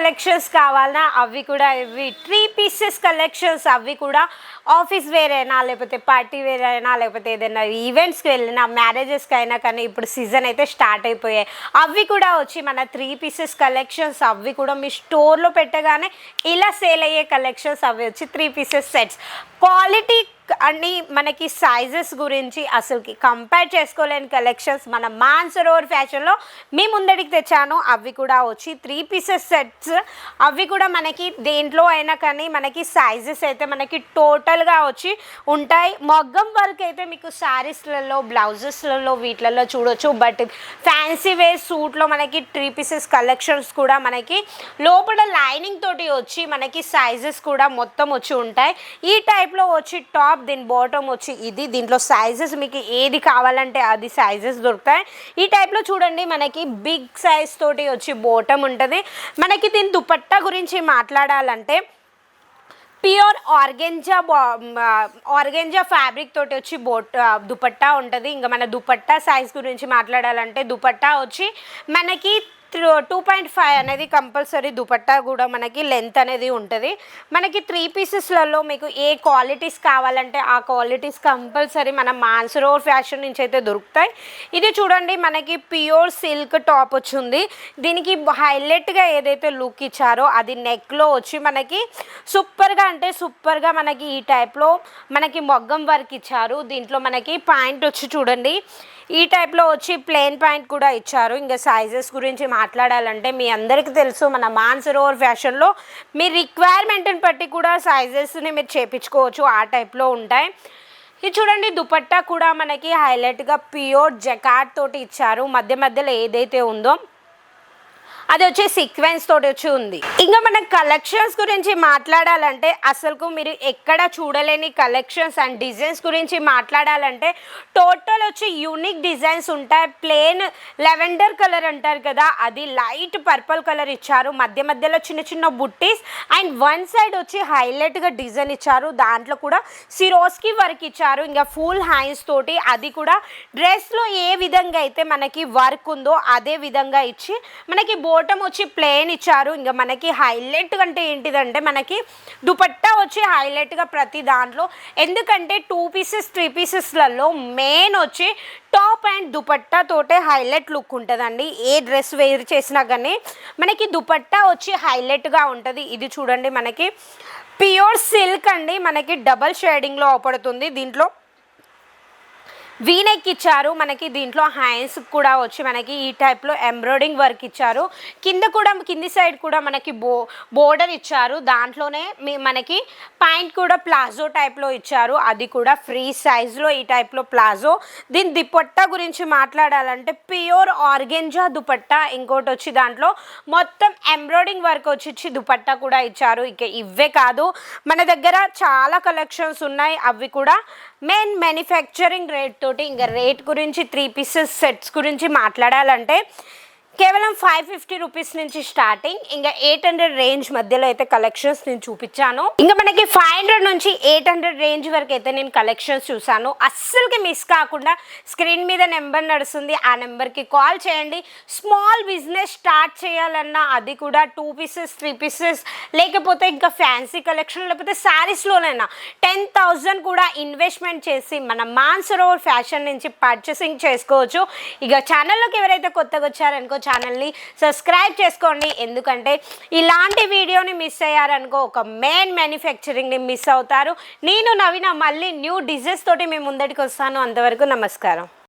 Collections కావాలన్నా అవి కూడా ఇవి త్రీ పీసెస్ కలెక్షన్స్ అవి కూడా ఆఫీస్ వేర్ అయినా లేకపోతే పార్టీ వేర్ అయినా లేకపోతే ఏదైనా ఈవెంట్స్కి వెళ్ళినా మ్యారేజెస్కి అయినా కానీ ఇప్పుడు సీజన్ అయితే స్టార్ట్ అయిపోయాయి. అవి కూడా వచ్చి మన త్రీ పీసెస్ కలెక్షన్స్ అవి కూడా మీ స్టోర్లో పెట్టగానే ఇలా సేల్ అయ్యే కలెక్షన్స్ అవి వచ్చి త్రీ పీసెస్ సెట్స్ క్వాలిటీ అన్ని మనకి సైజెస్ గురించి అసలుకి కంపేర్ చేసుకోలేని కలెక్షన్స్ మన మాన్సరోవర్ ఫ్యాషన్లో మీ ముందడికి తెచ్చాను. అవి కూడా వచ్చి త్రీ పీసెస్ సెట్స్ అవి కూడా మనకి దేంట్లో అయినా కానీ మనకి సైజెస్ అయితే మనకి టోటల్గా వచ్చి ఉంటాయి. మగ్గం వర్క్ అయితే మీకు శారీస్లలో బ్లౌజెస్లలో వీటిలలో చూడొచ్చు. బట్ ఫ్యాన్సీ వేర్ సూట్లో మనకి త్రీ పీసెస్ కలెక్షన్స్ కూడా మనకి లోపల లైనింగ్ తోటి వచ్చి మనకి సైజెస్ కూడా మొత్తం వచ్చి ఉంటాయి. ఈ టైప్లో వచ్చి టాప్ దీని బాటమ్ వచ్చి ఇది. దీంట్లో సైజెస్ మీకు ఏది కావాలంటే అది సైజెస్ దొరుకుతాయి. ఈ టైప్లో చూడండి మనకి బిగ్ సైజ్ తోటి వచ్చి బాటమ్ ఉంటుంది. మనకి దీని దుపట్టా గురించి మాట్లాడాలంటే ప్యూర్ ఆర్గెంజా ఆర్గెంజా ఫ్యాబ్రిక్ తోటి వచ్చి బోట్ దుపట్టా ఉంటుంది. ఇంకా మన దుపట్టా సైజ్ గురించి మాట్లాడాలంటే దుపట్టా వచ్చి మనకి టూ పాయింట్ ఫైవ్ అనేది కంపల్సరీ దుపట్టా కూడా మనకి లెంత్ అనేది ఉంటుంది. మనకి త్రీ పీసెస్లలో మీకు ఏ క్వాలిటీస్ కావాలంటే ఆ క్వాలిటీస్ కంపల్సరీ మన మాన్సరోవర్ ఫ్యాషన్ నుంచి అయితే దొరుకుతాయి. ఇది చూడండి మనకి ప్యూర్ సిల్క్ టాప్ వచ్చింది. దీనికి హైలైట్గా ఏదైతే లుక్ ఇచ్చారో అది నెక్లో వచ్చి మనకి సూపర్గా అంటే సూపర్గా మనకి ఈ టైప్లో మనకి మొగ్గం వర్క్ ఇచ్చారు. దీంట్లో మనకి పాయింట్ వచ్చి చూడండి. ఈ టైప్లో వచ్చి ప్లెయిన్ పాయింట్ కూడా ఇచ్చారు. ఇంకా సైజెస్ గురించి మాట్లాడాలంటే మీ అందరికీ తెలుసు మన మాన్సరోవర్ ఫ్యాషన్లో మీ రిక్వైర్మెంట్ని బట్టి కూడా సైజెస్ని మీరు చేపించుకోవచ్చు ఆ టైప్లో ఉంటాయి. ఇది చూడండి దుపట్టా కూడా మనకి హైలైట్గా ప్యూర్ జకాట్ తోటి ఇచ్చారు. మధ్య మధ్యలో ఏదైతే ఉందో అది వచ్చి సీక్వెన్స్ తోటి వచ్చి ఉంది. ఇంకా మన కలెక్షన్స్ గురించి మాట్లాడాలంటే అసలుకు మీరు ఎక్కడ చూడలేని కలెక్షన్స్ అండ్ డిజైన్స్ గురించి మాట్లాడాలంటే టోటల్ వచ్చి యూనిక్ డిజైన్స్ ఉంటాయి. ప్లేన్ లెవెండర్ కలర్ అంటారు కదా అది లైట్ పర్పుల్ కలర్ ఇచ్చారు. మధ్య మధ్యలో చిన్న చిన్న బుట్టీస్ అండ్ వన్ సైడ్ వచ్చి హైలైట్గా డిజైన్ ఇచ్చారు. దాంట్లో కూడా సిరోస్కి వర్క్ ఇచ్చారు. ఇంకా ఫుల్ హ్యాండ్స్ తోటి అది కూడా డ్రెస్లో ఏ విధంగా అయితే మనకి వర్క్ ఉందో అదే విధంగా ఇచ్చి మనకి బోటం వచ్చి ప్లేన్ ఇచ్చారు. ఇంకా మనకి హైలైట్ అంటే ఏంటిదంటే మనకి దుపట్టా వచ్చి హైలైట్గా ప్రతి దాంట్లో. ఎందుకంటే టూ పీసెస్ త్రీ పీసెస్లలో మెయిన్ వచ్చి టాప్ అండ్ దుపట్టా తోటే హైలైట్ లుక్ ఉంటుందండి. ఏ డ్రెస్ వేర్ చేసినా కానీ మనకి దుపట్టా వచ్చి హైలైట్గా ఉంటుంది. ఇది చూడండి మనకి. ప్యూర్ సిల్క్ అండి. మనకి డబల్ షేడింగ్లో అవపడుతుంది దీంట్లో. వీనెక్ ఇచ్చారు మనకి దీంట్లో హ్యాండ్స్ కూడా వచ్చి మనకి ఈ టైప్లో ఎంబ్రాయిడింగ్ వర్క్ ఇచ్చారు. కింద కూడా కింది సైడ్ కూడా మనకి బో బోర్డర్ ఇచ్చారు. దాంట్లోనే మీ మనకి పాయింట్ కూడా ప్లాజో టైప్లో ఇచ్చారు. అది కూడా ఫ్రీ సైజ్లో ఈ టైప్లో ప్లాజో. దీని దుపట్టా గురించి మాట్లాడాలంటే ప్యూర్ ఆర్గెంజా దుపట్టా ఇంకోటి వచ్చి దాంట్లో మొత్తం ఎంబ్రాయిడింగ్ వర్క్ వచ్చి ఇచ్చి దుపట్టా కూడా ఇచ్చారు. ఇక ఇవే కాదు. మన దగ్గర చాలా కలెక్షన్స్ ఉన్నాయి. అవి కూడా మెయిన్ మ్యానుఫ్యాక్చరింగ్ రేట్తో తోటి ఇంకా రేట్ గురించి త్రీ పీసెస్ సెట్స్ గురించి మాట్లాడాలంటే కేవలం ఫైవ్ ఫిఫ్టీ రూపీస్ నుంచి స్టార్టింగ్ ఇంకా ఎయిట్ హండ్రెడ్ రేంజ్ మధ్యలో అయితే కలెక్షన్స్ నేను చూపించాను. ఇంకా మనకి ఫైవ్ హండ్రెడ్ నుంచి ఎయిట్ హండ్రెడ్ రేంజ్ వరకు అయితే నేను కలెక్షన్స్ చూసాను అస్సలుకి మిస్ కాకుండా స్క్రీన్ మీద నెంబర్ నడుస్తుంది. ఆ నెంబర్కి కాల్ చేయండి. స్మాల్ బిజినెస్ స్టార్ట్ చేయాలన్నా అది కూడా టూ పీసెస్ త్రీ పీసెస్ లేకపోతే ఇంకా ఫ్యాన్సీ కలెక్షన్ లేకపోతే శారీస్లోనైనా టెన్ థౌజండ్ కూడా ఇన్వెస్ట్మెంట్ చేసి మన మాన్సరోవర్ ఫ్యాషన్ నుంచి పర్చేసింగ్ చేసుకోవచ్చు. ఇక ఛానల్లోకి ఎవరైతే కొత్తగా వచ్చారనుకో ఛానల్ని సబ్స్క్రైబ్ చేసుకోండి. ఎందుకంటే ఇలాంటి వీడియోని మిస్ అయ్యారనుకో ఒక మెయిన్ మ్యానుఫ్యాక్చరింగ్ని మిస్ అవుతారు. నేను నవీన మళ్ళీ న్యూ డిజైన్స్ తోటి మేము ముందటికి వస్తాను. అంతవరకు నమస్కారం.